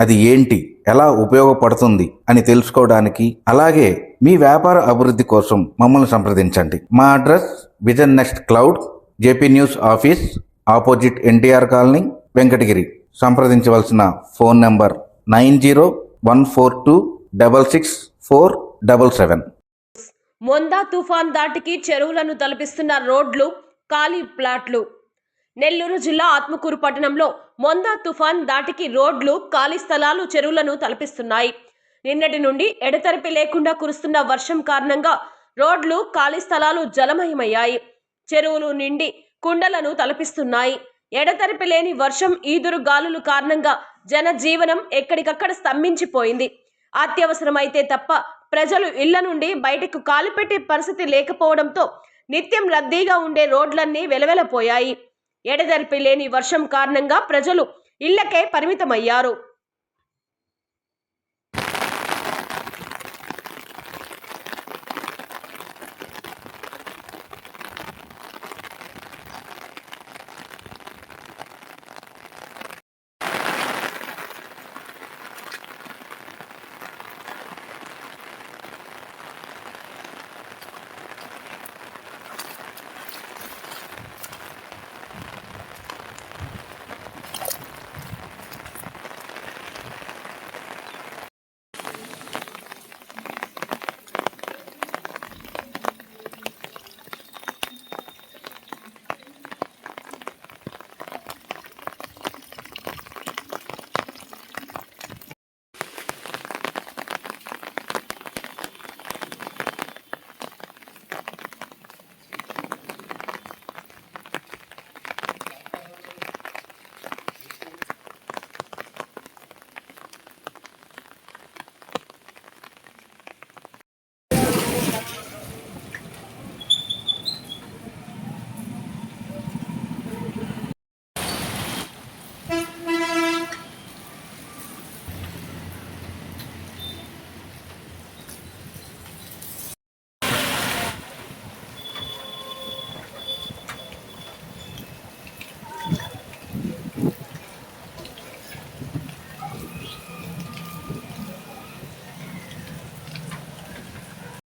అది ఏంటి? ఎలా ఉపయోగపడుతుంది? అని తెలుసుకోవడానికి అలాగే మీ వ్యాపార అభివృద్ధి కోసం మమ్మల్ని సంప్రదించండి. మా address vision next cloud JP news office opposite NTR colony Venkatagiri. సంప్రదించవలసిన phone number nine zero one four two double six four double seven. Montha తుఫాన్ దాటికి చెరువులను తలపిస్తున్న రోడ్లు ఖాళీ ప్లాట్లు. నెల్లూరు జిల్లా ఆత్మకూరు పట్టణంలో మొందా తుఫాన్ దాటికి రోడ్లు ఖాళీ స్థలాలు చెరువులను తలపిస్తున్నాయి. నిన్నటి నుండి ఎడతెరపి లేకుండా కురుస్తున్న వర్షం కారణంగా రోడ్లు ఖాళీ స్థలాలు జలమయమయ్యాయి. చెరువులు నిండి కుండలను తలపిస్తున్నాయి. ఎడతెరపి లేని వర్షం ఈదురు గాలులు కారణంగా జనజీవనం ఎక్కడికక్కడ స్తంభించిపోయింది. అత్యవసరమైతే తప్ప ప్రజలు ఇళ్ళ నుండి బయటకు కాలుపెట్టే పరిస్థితి లేకపోవడంతో నిత్యం రద్దీగా ఉండే రోడ్లన్నీ వెలవెలపోయాయి. ఎడదెరిపి లేని వర్షం కారణంగా ప్రజలు ఇళ్ళకే పరిమితమయ్యారు.